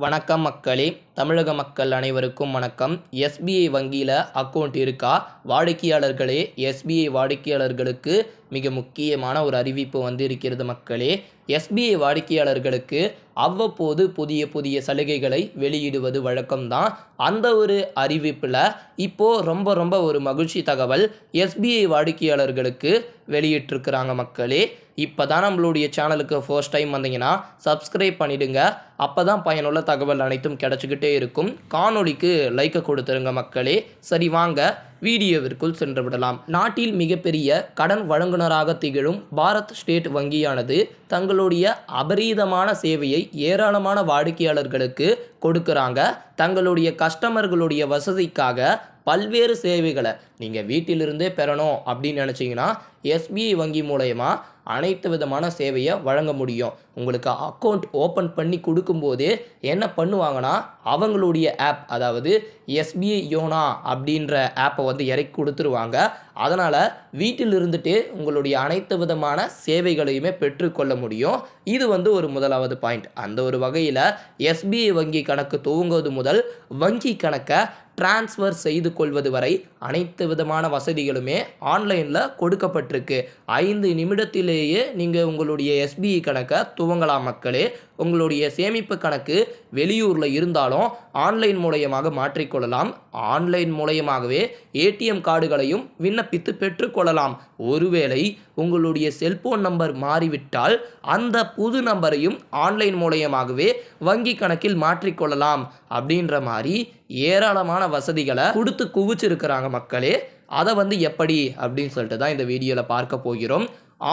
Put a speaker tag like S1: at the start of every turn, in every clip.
S1: வணக்கம் மக்களே. தமிழக மக்கள் அனைவருக்கும் வணக்கம். எஸ்பிஐ வங்கியில் அக்கௌண்ட் இருக்கா? வாடிக்கையாளர்களே எஸ்பிஐ வாடிக்கையாளர்களுக்கு மிக முக்கியமான ஒரு அறிவிப்பு வந்து இருக்கிறது மக்களே. எஸ்பிஐ வாடிக்கையாளர்களுக்கு அவ்வப்போது புதிய புதிய சலுகைகளை வெளியிடுவது வழக்கம்தான். அந்த ஒரு அறிவிப்பில் இப்போது ரொம்ப ரொம்ப ஒரு மகிழ்ச்சி தகவல் எஸ்பிஐ வாடிக்கையாளர்களுக்கு வெளியிட்டிருக்கிறாங்க மக்களே. இப்போ தான் நம்மளுடைய சேனலுக்கு ஃபர்ஸ்ட் டைம் வந்தீங்கன்னா சப்ஸ்கிரைப் பண்ணிவிடுங்க அப்போ தான் பயனுள்ள தகவல் அனைத்தும் கிடச்சிக்கிட்டே இருக்கும். காணொளிக்கு லைக்கை கொடுத்துருங்க மக்களே. சரி வாங்க. வீடியோவிற்குள் சென்றுவிடலாம். நாட்டில் மிகப்பெரிய கடன் வழங்குனராக திகழும் பாரத் ஸ்டேட் வங்கியானது தங்களுடைய அபரீதமான சேவையை ஏராளமான வாடிக்கையாளர்களுக்கு கொடுக்குறாங்க. தங்களுடைய கஸ்டமர்களுடைய வசதிக்காக பல்வேறு சேவைகளை நீங்கள் வீட்டிலிருந்தே பெறணும் அப்படின்னு நினச்சிங்கன்னா எஸ்பிஐ வங்கி மூலயமா அனைத்து விதமான சேவையை வழங்க முடியும். உங்களுக்கு அக்கௌண்ட் ஓப்பன் பண்ணி கொடுக்கும்போதே என்ன பண்ணுவாங்கன்னா அவங்களுடைய ஆப் அதாவது எஸ்பிஐ யோனா அப்படின்ற ஆப்பை வந்து இறக்கி கொடுத்துருவாங்க. அதனால் வீட்டில் இருந்துட்டு உங்களுடைய அனைத்து விதமான சேவைகளையுமே பெற்றுக்கொள்ள முடியும். இது வந்து ஒரு முதலாவது பாயிண்ட் அந்த ஒரு வகையில் எஸ்பிஐ வங்கி கணக்கு துவங்குவது முதல் வங்கி கணக்கை டிரான்ஸ்ஃபர் செய்து கொள்வது வரை அனைத்து விதமான வசதிகளுமே ஆன்லைனில் கொடுக்கப்பட்டிருக்கு ஐந்து நிமிடத்திலேயே நீங்கள் உங்களுடைய எஸ்பிஐ கணக்கை துவங்கலாம் மக்களே. உங்களுடைய சேமிப்பு கணக்கு வெளியூரில் இருந்தாலும் ஆன்லைன் மூலயமாக மாற்றிக்கொள்ளலாம். ஆன்லைன் மூலயமாகவே ஏடிஎம் கார்டுகளையும் விண்ணப்பித்து பெற்றுக்கொள்ளலாம். ஒருவேளை உங்களுடைய செல்போன் நம்பர் மாறிவிட்டால் அந்த புது நம்பரையும் ஆன்லைன் மூலயமாகவே வங்கி கணக்கில் மாற்றிக்கொள்ளலாம். அப்படின்ற மாதிரி ஏராளமான வசதிகளை கொடுத்து குவிச்சிருக்கிறாங்க மக்களே. அதை வந்து எப்படி அப்படின்னு சொல்லிட்டு தான் இந்த வீடியோவில் பார்க்க போகிறோம்.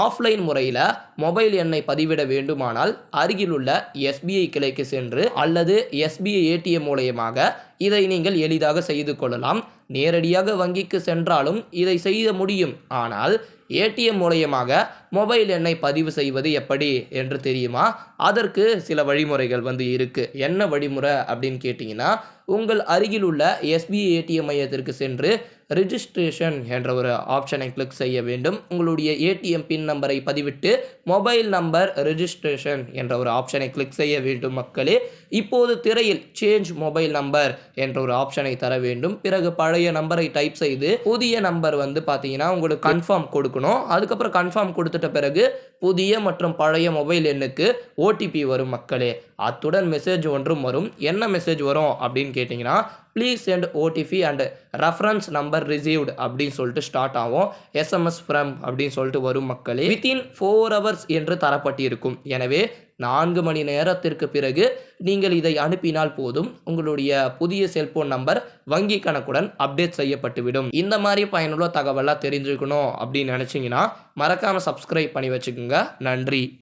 S1: ஆஃப்லைன் முறையில் மொபைல் எண்ணை பதிவிட வேண்டுமானால் அருகிலுள்ள எஸ்பிஐ கிளைக்கு சென்று அல்லது எஸ்பிஐ ஏடிஎம் மூலயமாக இதை நீங்கள் எளிதாக செய்து கொள்ளலாம். நேரடியாக வங்கிக்கு சென்றாலும் இதை செய்ய முடியும். ஆனால் ஏடிஎம் மூலயமாக மொபைல் எண்ணை பதிவு செய்வது எப்படி என்று தெரியுமா? அதற்கு சில வழிமுறைகள் வந்து இருக்குது என்ன வழிமுறை அப்படின்னு கேட்டிங்கன்னா உங்கள் அருகில் உள்ள எஸ்பிஐ ஏடிஎம் மையத்திற்கு சென்று ரிஜிஸ்ட்ரேஷன் என்ற ஒரு ஆப்ஷனை கிளிக் செய்ய வேண்டும். உங்களுடைய ஏடிஎம் பின் நம்பரை பதிவிட்டு மொபைல் நம்பர் ரிஜிஸ்ட்ரேஷன் என்ற ஒரு ஆப்ஷனை கிளிக் செய்ய வேண்டும் மக்களே. இப்போது திரையில் சேஞ்ச் மொபைல் நம்பர் என்ற ஒரு ஆப்ஷனை தர வேண்டும். பிறகு பழைய நம்பரை டைப் செய்து புதிய நம்பர் வந்து பார்த்தீங்கன்னா உங்களுக்கு கன்ஃபார்ம் கொடுக்கணும். அதுக்கப்புறம் கன்ஃபார்ம் கொடுத்துட்ட பிறகு புதிய மற்றும் பழைய மொபைல் எண்ணுக்கு ஓடிபி வரும் மக்களே. அத்துடன் மெசேஜ் ஒன்றும் வரும். என்ன மெசேஜ் வரும் அப்படின்னு கேட்டிங்கன்னா please send OTP and reference number received அப்படின்னு சொல்லிட்டு ஸ்டார்ட் ஆகும். எஸ்எம்எஸ் ஃப்ரம் அப்படின்னு சொல்லிட்டு வரும் மக்களே. வித்தின் ஃபோர் ஹவர்ஸ் என்று தரப்பட்டிருக்கும். எனவே நான்கு மணி நேரத்திற்கு பிறகு நீங்கள் இதை அனுப்பினால் போதும். உங்களுடைய புதிய செல்போன் நம்பர் வங்கி கணக்குடன் அப்டேட் செய்யப்பட்டுவிடும். இந்த மாதிரி பயனுள்ள தகவலாக தெரிஞ்சுக்கணும் அப்படின்னு நினச்சிங்கன்னா மறக்காமல் சப்ஸ்கிரைப் பண்ணி வச்சுக்கோங்க. நன்றி.